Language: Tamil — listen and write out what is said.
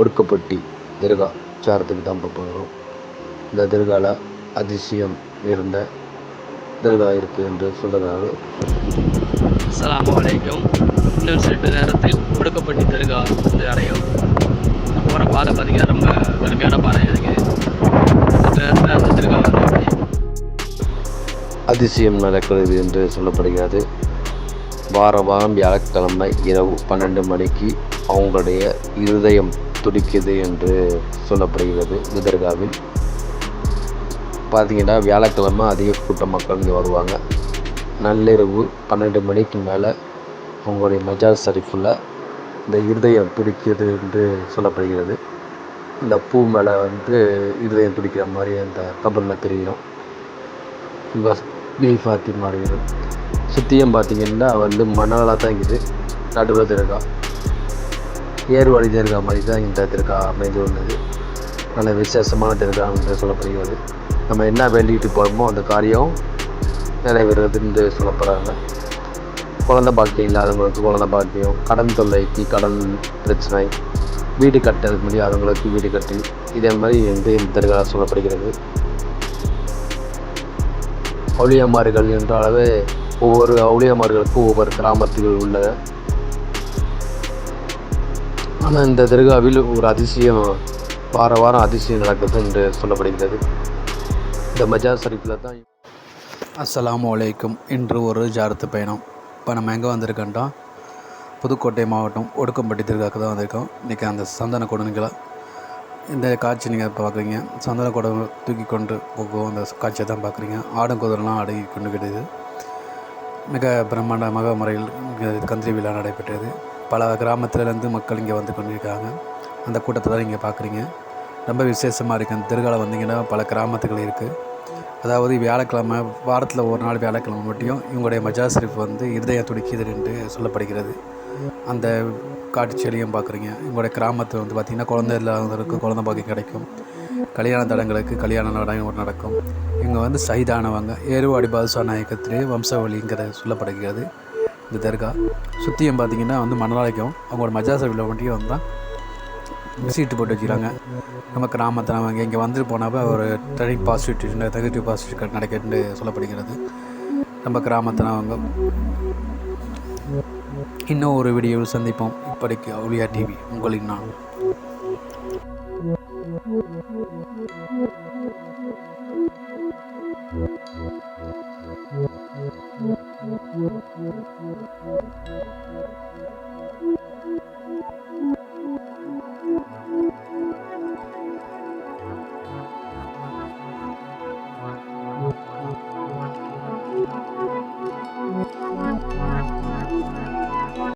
ஒடுக்கப்பட்டி தர்கா விசாரத்துக்கு தான் போகிறோம் இந்த தர்காவில் அதிசயம் இருந்த தர்கா இருக்குது என்று சொல்கிறார்கள் அஸ்ஸலாமு அலைக்கும். இன்னும் சிறிது நேரத்தில் ஒடுக்கப்பட்டி தர்கா வந்து அடையும். போகிற பாதை பார்த்தீங்கன்னா ரொம்ப கடுமையான பாதை இருக்குது நேரத்தில் அந்த தர்கா அதிசயம் நடக்கிறது என்று சொல்லப்படுகிறது. வார வாரம் வியாழக்கிழமை இரவு பன்னெண்டு மணிக்கு அவங்களுடைய இருதயம் துடிக்குது என்று சொல்லப்படுகிறது இந்த தர்காவில். பார்த்தீங்கன்னா வியாழக்கிழமை அதிக கூட்ட மக்கள் இங்கே வருவாங்க. நள்ளிரவு பன்னெண்டு மணிக்கு மேலே அவங்களுடைய மஜார் ஷரீஃபில் இந்த இருதயம் துடிக்கிறது என்று சொல்லப்படுகிறது. இந்த பூ மேலே வந்து இருதயம் துடிக்கிற மாதிரி அந்த கபரில் தெரியும். பஸ் பீஃபாத்தி மாறுகிறது சுற்றியும் பார்த்திங்கன்னா வந்து மணலாக தான் இருக்குது. நடுவில் திருக்கா ஏர்வாடி மாதிரி தான் இந்த திருக்கா அமைந்து உள்ளது நல்ல விசேஷமான திருக்கா என்று சொல்லப்படுகிறது. நம்ம என்ன வேண்டிக்கிட்டு போகிறோமோ அந்த காரியம் நிறைவேறது என்று சொல்லப்படுறாங்க. குழந்த பாக்கியம் இல்லாதவங்களுக்கு குழந்த பாக்கியம் கடன் தொல்லைக்கு கடன் பிரச்சனை வீடு கட்ட முடியாதவங்களுக்கு வீடு கட்டி இதே மாதிரி வந்து இந்த திருக்கா சொல்லப்படுகிறது. அவுளியமார்கள் என்றாலவே ஒவ்வொரு அவுளியமார்களுக்கும் ஒவ்வொரு கிராமத்தில் உள்ள ஆனால் இந்த தர்காவில் ஒரு அதிசயம் வார வாரம் அதிசயம் நடக்குது என்று சொல்லப்படுகிறது. இந்த மஜா ஷரீஃபில் தான் அஸ்ஸலாமு அலைக்கும். இன்று ஒரு ஜாரத்து பயணம். இப்போ நம்ம எங்கே வந்திருக்கோம்டா? புதுக்கோட்டை மாவட்டம் ஒடுக்கம்பட்டி திருக்காக்கு தான் வந்திருக்கோம். இன்றைக்கி அந்த சந்தன கொடுங்களை இந்த காட்சி நீங்கள் இப்போ பார்க்குறீங்க சந்தன குடம் தூக்கி கொண்டு போகும். அந்த காட்சியை தான் பார்க்குறீங்க ஆடும் குதிரெலாம் அடங்கி கொண்டு கிடையாது மிக பிரம்மாண்டமாக முறையில் கந்திரி விழா நடைபெற்றது. பல கிராமத்துலேருந்து மக்கள் இங்கே வந்து கொண்டிருக்காங்க. அந்த கூட்டத்தை தான் நீங்கள் பார்க்குறீங்க. ரொம்ப விசேஷமாக இருக்குது அந்த திருகாலம் வந்தீங்கன்னா பல கிராமத்துகள் இருக்குது அதாவது வியாழக்கிழமை வாரத்தில் ஒரு நாள் வியாழக்கிழமை மட்டும் இவங்களுடைய மஜாசிரிப்பு வந்து இருதய துடிக்குது என்று சொல்லப்படுகிறது. அந்த காட்சியிலையும் பார்க்குறீங்க. இவங்களுடைய கிராமத்தில் வந்து பார்த்திங்கன்னா குழந்தை இல்லாதவங்களுக்கு குழந்தை பாக்கி கிடைக்கும். கல்யாண தடங்களுக்கு கல்யாண நடைமுறை நடக்கும். இவங்க வந்து சைதானவங்க ஏறுவாடி பாதுஷா நாயக்கத்திலே வம்சாவளிங்கிறது சொல்லப்படுகிறது. இந்த தர்கா. சுற்றியும் பார்த்திங்கன்னா வந்து மணலாளிக்கும். அவங்களோட மஜா ஷரீஃபில் மட்டும் வந்தால் சீட்டு போட்டு வச்சுக்கிறாங்க. நம்ம கிராமத்தில் அவங்க இங்கே வந்துட்டு போனப்போ ஒரு ட்ரெனிங் பாசிட்டிவ் நெகட்டிவ் பாசிட்டிவ் நடக்குதுன்னு சொல்லப்படுகிறது. நம்ம கிராமத்தில் அவங்க. இன்னும் ஒரு வீடியோவில் சந்திப்போம். இப்படிக்கு அவுலியா டிவி உங்களின் நான் Thank you.